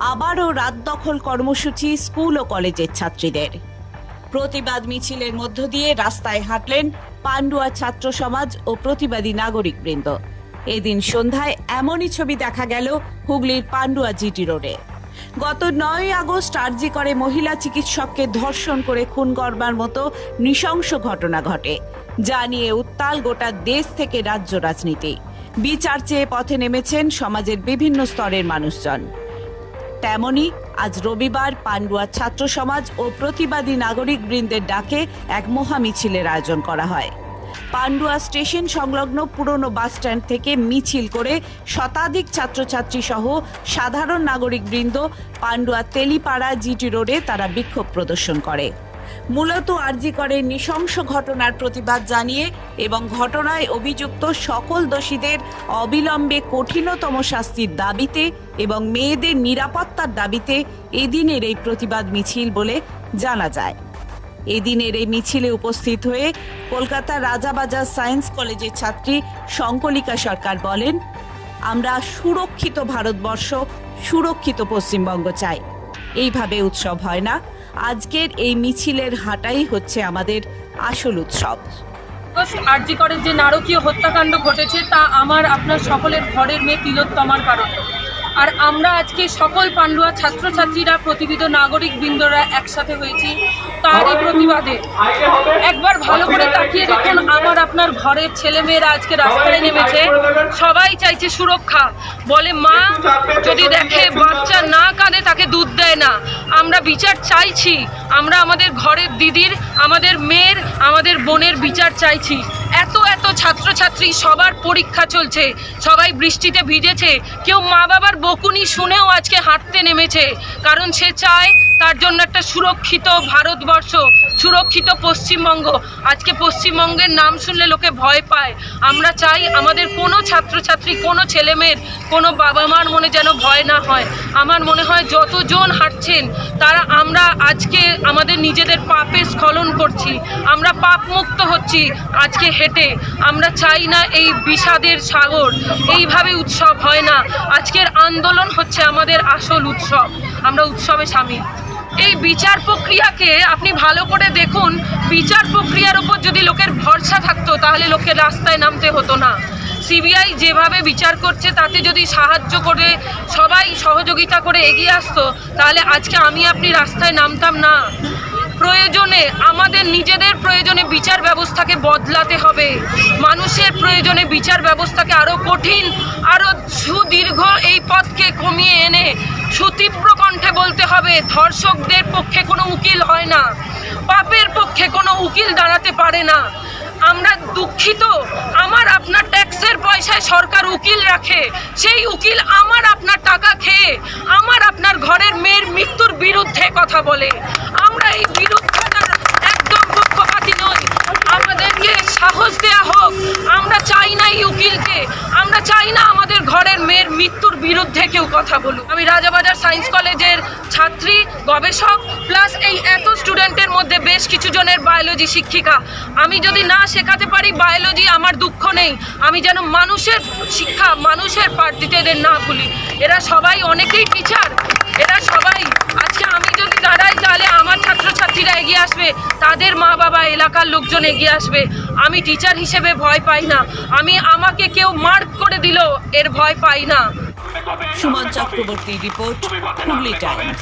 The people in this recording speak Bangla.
আবারও রাত দখল কর্মসূচি স্কুল ও কলেজের ছাত্রীদের। প্রতিবাদ মিছিলের মধ্য দিয়ে রাস্তায় হাঁটলেন পান্ডুয়া ছাত্র সমাজ ও প্রতিবাদী নাগরিকবৃন্দ। এদিন সন্ধ্যায় এমনই ছবি দেখা গেল হুগলির পান্ডুয়া জিটি রোডে। গত নয় আগস্ট আর্জি করে মহিলা চিকিৎসককে ধর্ষণ করে খুন করবার মতো নৃশংস ঘটনা ঘটে, যা নিয়ে উত্তাল গোটা দেশ থেকে রাজ্য রাজনীতি। বিচার চেয়ে পথে নেমেছেন সমাজের বিভিন্ন স্তরের মানুষজন। তেমনি আজ রবিবার পান্ডুয়া ছাত্র সমাজ ও প্রতিবাদী নাগরিক বৃন্দের ডাকে এক মহামিছিলের আয়োজন করা হয়। পান্ডুয়া স্টেশন সংলগ্ন পুরনো বাসস্ট্যান্ড থেকে মিছিল করে শতাধিক ছাত্রছাত্রী সহ সাধারণ নাগরিক বৃন্দ পান্ডুয়া তেলিপাড়া জিটি রোডে তারা বিক্ষোভ প্রদর্শন করে। মূলত আরজি করে নৃশংস ঘটনার প্রতিবাদ জানিয়ে এবং ঘটনায় অভিযুক্ত সকল দোষীদের অবিলম্বে কঠিনতম শাস্তির দাবিতে এবং মেয়েদের নিরাপত্তার দাবিতে এদিনের এই প্রতিবাদ মিছিল বলে জানা যায়। এদিনের এই মিছিলে উপস্থিত হয়ে কলকাতা রাজাবাজার সায়েন্স কলেজের ছাত্রী শঙ্কলিকা সরকার বলেন, আমরা সুরক্ষিত ভারতবর্ষ, সুরক্ষিত পশ্চিমবঙ্গ চাই। এইভাবে উৎসব হয় না। আজকের এই মিছিলের হাঁটাই হচ্ছে আমাদের আসল উৎসব। আরজি করের যে নারকীয় হত্যাকাণ্ড ঘটেছে, তা আমার, আপনার সকলের ঘরের মেয়ে তিলোত্তমার কারণ। আর আমরা আজকে সকল পান্ডুয়া ছাত্রছাত্রীরা, প্রতিবিধ নাগরিক বৃন্দরা একসাথে হয়েছি। তারই প্রতিবাদে একবার ভালো করে তাকিয়ে দেখুন, আমার, আপনার ঘরের ছেলেমেয়েরা আজকে রাস্তায় নেমেছে। সবাই চাইছে সুরক্ষা। বলে মা, যদি দেখে বাচ্চা না কাঁদে, তাকে দুধ দেয় না। আমরা বিচার চাইছি। আমরা আমাদের ঘরের দিদির, আমাদের মেয়ের, আমাদের বোনের বিচার চাইছি। এত এত ছাত্রছাত্রী, সবার পরীক্ষা চলছে। সবাই বৃষ্টিতে ভিজেছে। কেউ মা বাবার বকুনি শুনেও আজকে হাঁটতে নেমেছে। কারণ সে চায় তার জন্য একটা সুরক্ষিত ভারতবর্ষ, সুরক্ষিত পশ্চিমবঙ্গ। আজকে পশ্চিমবঙ্গের নাম শুনলে লোকে ভয় পায়। আমরা চাই আমাদের কোনো ছাত্রছাত্রী, কোনো ছেলেমেয়ের, কোনো বাবা মার মনে যেন ভয় না হয়। আমার মনে হয় যতজন হাঁটছেন, তারা আমরা আজকে আমাদের নিজেদের পাপে স্খলন করছি। আমরা পাপ মুক্ত হচ্ছি আজকে হেঁটে। আমরা চাই না এই বিষাদের সাগর। এইভাবে উৎসব হয় না। আজকের আন্দোলন হচ্ছে আমাদের আসল উৎসব। আমরা উৎসবে সামিল। এই বিচার প্রক্রিয়াকে আপনি ভালো করে দেখুন। বিচার প্রক্রিয়ার উপর যদি লোকের ভরসা থাকতো, তাহলে লোকে রাস্তায় নামতে হতো না। সিবিআই যেভাবে বিচার করছে, তাতে যদি সাহায্য করে, সবাই সহযোগিতা করে এগিয়ে আসতো, তাহলে আজকে আমি আপনি রাস্তায় নামতাম না। প্রয়োজনে আমাদের নিজেদের বিচার ব্যবস্থাকে বদলাতে হবে। মানুষের প্রয়োজনে বিচার ব্যবস্থাকে আরও কঠিন আরও সুদীর্ঘ এই পথকে কমিয়ে এনে সুতীব্র কণ্ঠে বলতে হবে, ধর্ষকদের পক্ষে কোনো উকিল হয় না, পাপের পক্ষে কোনো উকিল দাঁড়াতে পারে না। আমরা দুঃখিত, আমার আপনার ট্যাক্সের পয়সায় সরকার উকিল রাখে, সেই উকিল আমার আপনার টাকা খেয়ে, আমার আপনার ঘরের মেয়ের মৃত্যুর বিরুদ্ধে কথা বলে আমরা এই বিরুদ্ধতার একদম পক্ষপাতী নই আমাদেরকে সাহস দেয়া হোক আমরা চাই না এই উকিলকে আমরা চাই না আমাদের ঘরের মেয়ের মৃত্যুর বিরুদ্ধে কেউ কথা বলুক। আমি রাজাবাজার সায়েন্স কলেজের ছাত্রী, গবেষক প্লাস এই এত স্টুডেন্টের মধ্যে বেশ কিছু জনের বায়োলজি শিক্ষিকা। আমি যদি না শেখাতে পারি বায়োলজি আমার দুঃখ নেই। আমি যেন মানুষের শিক্ষা, মানুষের পাঠ দিতে এদের না ভুলি। এরা সবাই অনেকেই টিচার আসবে, তাদের মা বাবা, এলাকার লোকজন এগিয়ে আসবে। আমি টিচার হিসেবে ভয় পাই না। আমি আমাকে কেউ মার্ক করে দিল, এর ভয় পাই না। Suman Chakraborty report Hooghly times.